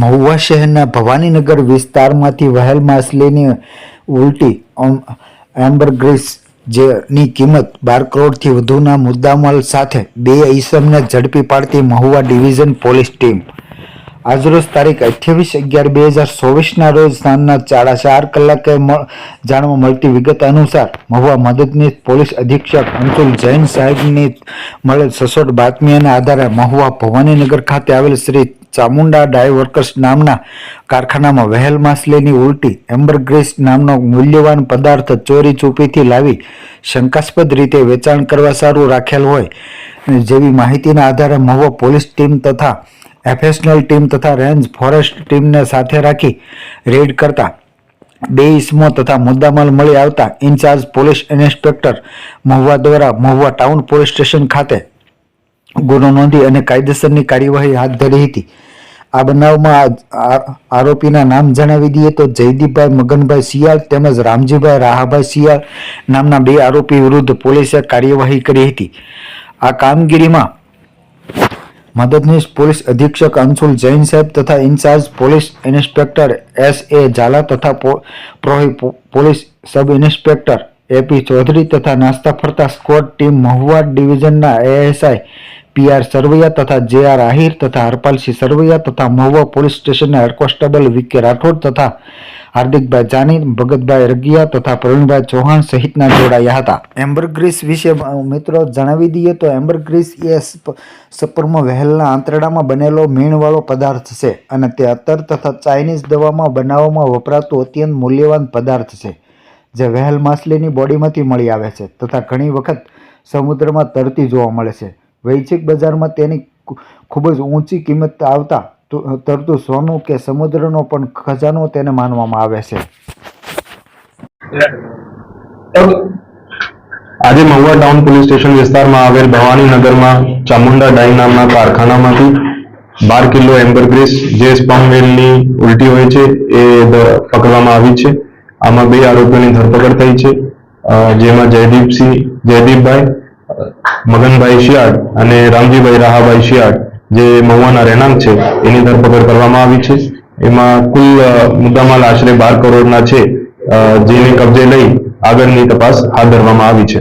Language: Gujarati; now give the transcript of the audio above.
મહુવા શહેરના ભવાનીનગર વિસ્તારમાંથી વહેલ માછલીની ઉલટી એમ્બરગ્રીસ જેની કિંમત બાર કરોડથી વધુના મુદ્દામાલ સાથે બે ઈસમને ઝડપી પાડતી મહુવા ડિવિઝન પોલીસ ટીમ. આજરોજ તારીખ અઠ્યાવીસ અગિયાર બે હજાર ચોવીસના રોજ સાંજના સાડા ચાર કલાકે જાણવા મળતી વિગત અનુસાર મહુવા મદદનીશ પોલીસ અધિક્ષક અંકુલ જૈન સાહેબની મળેલ સચોટ બાતમીના આધારે મહુવા ભવાનીનગર ખાતે આવેલ શ્રી ચામુંડા ડાય વર્કર્સ નામના કારખાનામાં વહેલ માછલીની ઉલટી, એમ્બરગ્રીસ નામનો મૂલ્યવાન પદાર્થ ચોરી ચૂપીથી લાવી શંકાસ્પદ રીતે વેચાણ કરવા સારું રાખેલ હોય. જેવી માહિતીના આધારે મહુવા પોલીસ ટીમ તથા એફએસનલ ટીમ તથા રેન્જ ફોરેસ્ટ ટીમને સાથે રાખી રેડ કરતા બે ઇસમો તથા મુદ્દામાલ મળી આવતા ઇન્ચાર્જ પોલીસ ઇન્સ્પેક્ટર મહુવા દ્વારા મહુવા ટાઉન પોલીસ સ્ટેશન ખાતે ગુનો નોંધી અને કાયદેસરની કાર્યવાહી હાથ ધરી હતી. આ બનાવમાં આરોપીના નામ જણાવી દઈએ તો જયદીપભાઈ મગનભાઈ શિયાળ તેમજ રામજીભાઈ રાહાભાઈ શિયાળ નામના બે આરોપી વિરુદ્ધ પોલીસે કાર્યવાહી કરી હતી. આ કામગીરીમાં મદદનીશ પોલીસ અધિક્ષક અંશુલ જૈન સાહેબ તથા incharge police inspector S A Jhala તથા police sub inspector AP Chaudhary તથા નાસ્તા ફરતા સ્કોટ ટીમ મહુવા ડિવિઝનના એએસઆઈ પીઆર સરવૈયા તથા જે આર આહિર તથા હરપાલસિંહ સરવૈયા તથા મહુવા પોલીસ સ્ટેશનના હેડ કોન્સ્ટેબલ વિકે રાઠોડ તથા હાર્દિકભાઈ જાની, ભગતભાઈ રગિયા તથા પ્રવીણભાઈ ચૌહાણ સહિતના જોડાયા હતા. એમ્બરગ્રીસ વિશે મિત્રો જણાવી દઈએ તો એમ્બરગ્રીસ એ સપ- સપરમાં વહેલના આંતરડામાં બનેલો મીણવાળો પદાર્થ છે અને તે અત્તર તથા ચાઇનીઝ દવામાં બનાવવામાં વપરાતો અત્યંત મૂલ્યવાન પદાર્થ છે. જે વહેલ માછલીની બોડીમાંથી મળી આવે છે તથા ઘણી વખત સમુદ્રમાં તરતી જોવા મળે છે. વૈશ્વિક બજારમાં તેની ખૂબ જ ઊંચી કિંમત આવતા તરતું સોનું કે સમુદ્રનો પણ ખજાનો તેને માનવામાં આવે છે. આજે મહુવા ટાઉન પોલીસ સ્ટેશન વિસ્તારમાં આવેલ ભવાનીનગરમાં ચામુંડા ડાઈ નામના કારખાનામાંથી બાર કિલો એમ્બરગ્રીસ જે સ્પમ વેલની ઉલટી હોય છે, એ પકડવામાં આવી છે. આમાં બે આરોપીઓની ધરપકડ થઈ છે. જેમાં જયદીપસિંહ, જયદીપભાઈ મગનભાઈ શિયાળ અને રામજીભાઈ રાહાભાઈ શિયાળ, જે મહુવાના રહેણાંક છે, એની ધરપકડ કરવામાં આવી છે. એમાં કુલ મુદ્દામાલ આશરે બાર કરોડના છે જેને કબજે લઈ આગળની તપાસ હાથ ધરવામાં આવી છે.